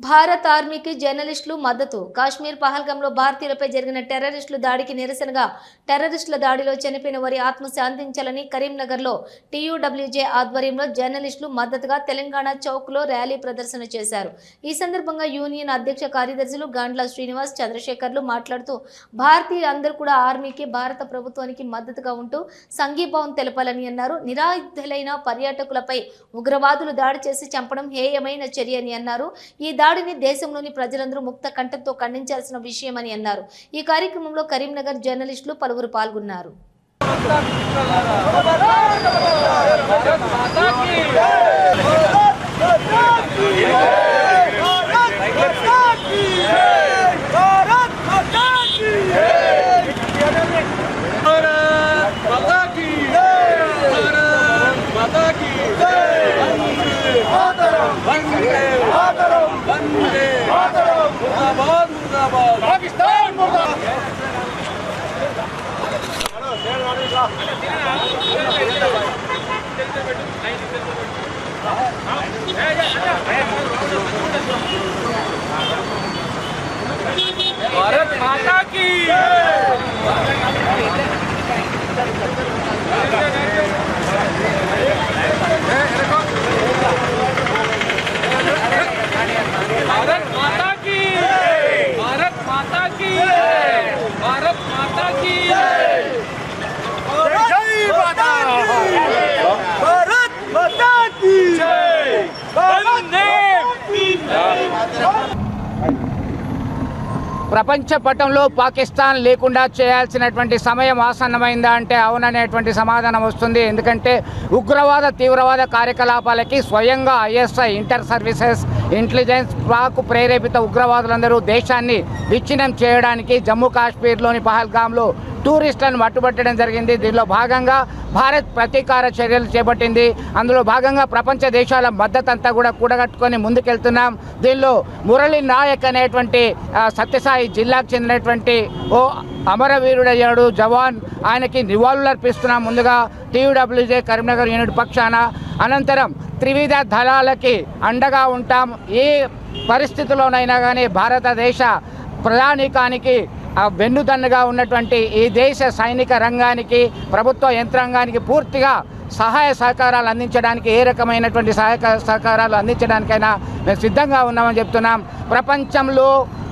భారత్ ఆర్మీకి జర్నలిస్టులు మద్దతు. కాశ్మీర్ పహల్గంలో భారతీయులపై జరిగిన టెర్రరిస్టుల దాడికి నిరసనగా టెర్రరిస్టుల దాడిలో చనిపోయిన వారి ఆత్మ శాంతించాలని కరీంనగర్లో టీయూడబ్ల్యూజే ఆధ్వర్యంలో జర్నలిస్టులు మద్దతుగా తెలంగాణ చౌక్లో ర్యాలీ ప్రదర్శన చేశారు. ఈ సందర్భంగా యూనియన్ అధ్యక్ష కార్యదర్శులు గాండ్ల శ్రీనివాస్ చంద్రశేఖర్లు మాట్లాడుతూ భారతీయులందరూ కూడా ఆర్మీకి భారత ప్రభుత్వానికి మద్దతుగా ఉంటూ సంఘీభావం తెలపాలని అన్నారు. నిరాయుధులైన పర్యాటకులపై ఉగ్రవాదులు దాడి చేసి చంపడం హేయమైన చర్య అని అన్నారు. ఈ దాడిని దేశంలోని ప్రజలందరూ ముక్త కంఠంతో ఖండించాల్సిన విషయమని అన్నారు ఈ కార్యక్రమంలో కరీంనగర్ జర్నలిస్టులు పలువురు పాల్గొన్నారు Yeah! Avistão! ప్రపంచ పటంలో పాకిస్తాన్ లేకుండా చేయాల్సినటువంటి సమయం ఆసన్నమైందా అంటే అవుననేటువంటి సమాధానం వస్తుంది. ఎందుకంటే ఉగ్రవాద తీవ్రవాద కార్యకలాపాలకి స్వయంగా ISI inter services intelligence Pak ప్రేరేపిత ఉగ్రవాదులందరూ దేశాన్ని విచ్ఛిన్నం చేయడానికి జమ్మూ కాశ్మీర్లోని పహల్గామ్లో టూరిస్టులను మట్టుబట్టడం జరిగింది. దీనిలో భాగంగా భారత్ ప్రతీకార చర్యలు చేపట్టింది. అందులో భాగంగా ప్రపంచ దేశాల మద్దతు అంతా కూడా కూడగట్టుకొని ముందుకెళ్తున్నాం. దీనిలో మురళి నాయక్ అనేటువంటి సత్యసాయి జిల్లాకు చెందినటువంటి ఓ అమరవీరుడయ్యాడు జవాన్. ఆయనకి నివాళులు అర్పిస్తున్నాం ముందుగా టీయూడబ్ల్యూజే కరీంనగర్ యూనిట్ పక్షాన. అనంతరం త్రివిధ దళాలకి అండగా ఉంటాం. ఏ పరిస్థితిలోనైనా కానీ భారతదేశ ప్రధానికానికి వెన్నుదన్నుగా ఉన్నటువంటి ఈ దేశ సైనిక రంగానికి ప్రభుత్వ యంత్రాంగానికి పూర్తిగా సహాయ సహకారాలు అందించడానికి ఏ రకమైనటువంటి సహాయక సహకారాలు అందించడానికైనా మేము సిద్ధంగా ఉన్నామని చెప్తున్నాం. ప్రపంచంలో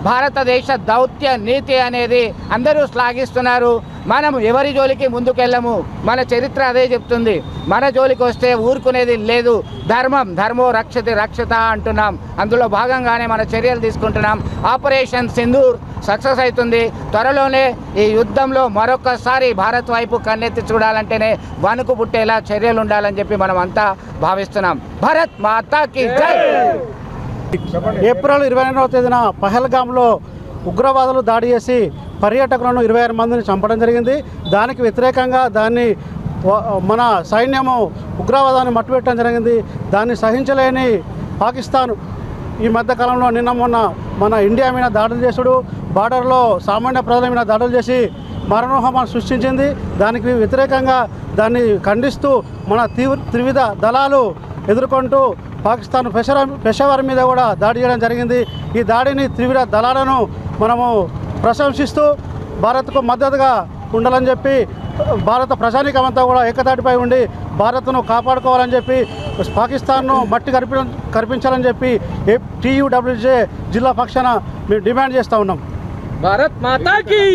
భారతదేశ దౌత్య నీతి అనేది అందరూ శ్లాఘిస్తున్నారు. మనం ఎవరి జోలికి ముందుకెళ్ళము? మన చరిత్ర అదే చెప్తుంది. మన జోలికి వస్తే ఊరుకునేది లేదు. ధర్మం ధర్మో రక్షతి రక్షత అంటున్నాం. అందులో భాగంగానే మన చర్యలు తీసుకుంటున్నాం. ఆపరేషన్ సింధూర్ సక్సెస్ అవుతుంది. త్వరలోనే ఈ యుద్ధంలో మరొకసారి భారత్ వైపు కన్నెత్తి చూడాలంటేనే వణుకు పుట్టేలా చర్యలు ఉండాలని చెప్పి మనం అంతా భావిస్తున్నాం. భారత్ మాతాకి జై! ఏప్రిల్ ఇరవై రెండవ తేదీన పహల్గామ్లో ఉగ్రవాదులు దాడి చేసి పర్యాటకులను ఇరవై ఆరు మందిని చంపడం జరిగింది. దానికి వ్యతిరేకంగా దాన్ని మన సైన్యము ఉగ్రవాదాన్ని మట్టుపెట్టడం జరిగింది. దాన్ని సహించలేని పాకిస్తాన్ ఈ మధ్యకాలంలో నిన్న మొన్న మన ఇండియా మీద దాడులు చేసుడు బార్డర్లో సామాన్య ప్రజల మీద దాడులు చేసి మరణోహమాన్ని సృష్టించింది. దానికి వ్యతిరేకంగా దాన్ని ఖండిస్తూ మన తీవ్ర త్రివిధ దళాలు ఎదుర్కొంటూ పాకిస్తాన్ పెషవర్ పెషవర్ మీద కూడా దాడి చేయడం జరిగింది. ఈ దాడిని త్రివిధ దళాలను మనము ప్రశంసిస్తూ భారత్కు మద్దతుగా ఉండాలని చెప్పి భారత ప్రజానికమంతా కూడా ఏకతాటిపై ఉండి భారత్ను కాపాడుకోవాలని చెప్పి పాకిస్తాన్ను మట్టి కరిపి కరిపించాలని చెప్పి టీయూడబ్ల్యూజే జిల్లా పక్షాన మేము డిమాండ్ చేస్తూ ఉన్నాం. భారత్ మాతాకి!